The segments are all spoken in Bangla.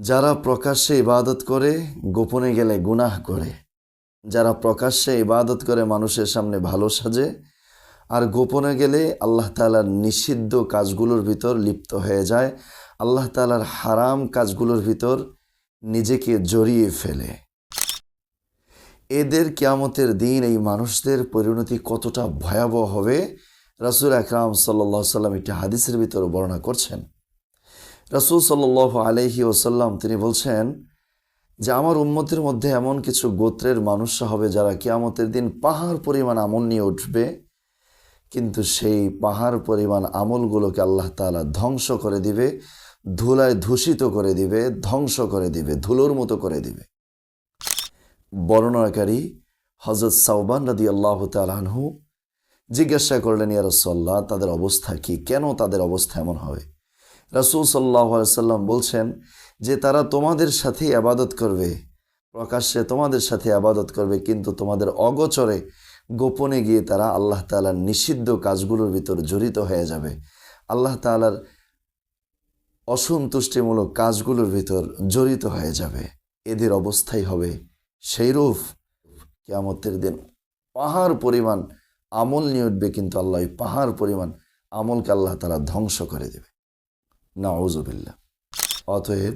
যারা প্রকাশ্যে ইবাদত করে, গোপনে গেলে গুনাহ করে। যারা প্রকাশ্যে ইবাদত করে, মানুষের সামনে ভালো সাজে। আর গোপনে গেলে আল্লাহ তালার নিষিদ্ধ কাজগুলোর ভিতর লিপ্ত হয়ে যায়। আল্লাহ তালার হারাম কাজগুলোর ভিতর নিজেকে জড়িয়ে ফেলে। এদের কিয়ামতের দিন এই মানুষদের পরিণতি কতটা ভয়াবহ হবে? রাসুল আকরাম সাল্লাহ সাল্লাম একটি হাদিসের ভিতর বর্ণনা করছেন। রাসুল সাল্লাহ আলহি ওসাল্লাম তিনি বলছেন যে আমার উম্মতের মধ্যে এমন কিছু গোত্রের মানুষরা হবে যারা কিয়ামতের দিন পাহাড় পরিমাণ আমল নিয়ে উঠবে, কিন্তু সেই পাহাড় পরিমাণ আমলগুলোকে আল্লাহ তাআলা ধ্বংস করে দিবে, ধুলায় ধূষিত করে দিবে, ধ্বংস করে দিবে, ধুলোর মতো করে দিবে। বর্ণনাকারী হজরত সাউবান রাদি আল্লাহ তালাহু জিজ্ঞাসা করলেন, ইয়া রসল্লাহ তাদের অবস্থা কি? কেন তাদের অবস্থা এমন হবে? রাসুল সাল্লাহ সাল্লাম বলছেন যে তারা তোমাদের সাথে আবাদত করবে। প্রকাশ্যে তোমাদের সাথে আবাদত করবে, কিন্তু তোমাদের অগোচরে গোপনে গিয়ে তারা আল্লাহ তালার নিষিদ্ধ কাজগুলোর ভিতর জড়িত হয়ে যাবে। আল্লাহ তালার অসন্তুষ্টিমূলক কাজগুলোর ভিতর জড়িত হয়ে যাবে। এদের অবস্থাই হবে সেই রূপ কেয়ামতের দিন পাহাড় পরিমাণ আমল নিয়ে উঠবে, কিন্তু আল্লাহ পাহাড় পরিমাণ আমলকে আল্লাহ তালা ধ্বংস করে দেবে। না ওজুবিল্লা অতএব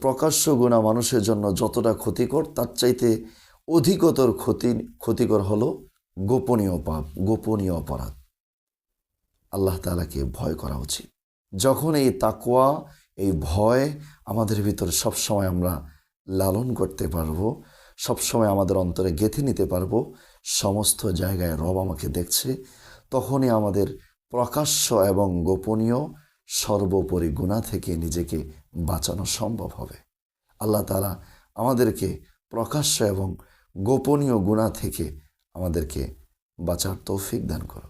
প্রকাশ্য গুণা মানুষের জন্য যতটা ক্ষতিকর, তার চাইতে অধিকতর ক্ষতি, ক্ষতিকর হলো গোপনীয় পাপ, গোপনীয় অপরাধ। আল্লাহ তালাকে ভয় করা উচিত। যখন এই তাকুয়া এই ভয় আমাদের ভিতর সবসময় আমরা লালন করতে পারব, সবসময় আমাদের অন্তরে গেঁথে নিতে পারব, সমস্ত জায়গায় রব আমাকে দেখছে, তখনই আমাদের প্রকাশ্য এবং গোপনীয় সর্বোপরি গুণা থেকে নিজেকে বাঁচানো সম্ভব হবে। আল্লাহ তালা আমাদেরকে প্রকাশ্য এবং গোপনীয় গুণা থেকে আমাদেরকে বাঁচার তৌফিক দান করো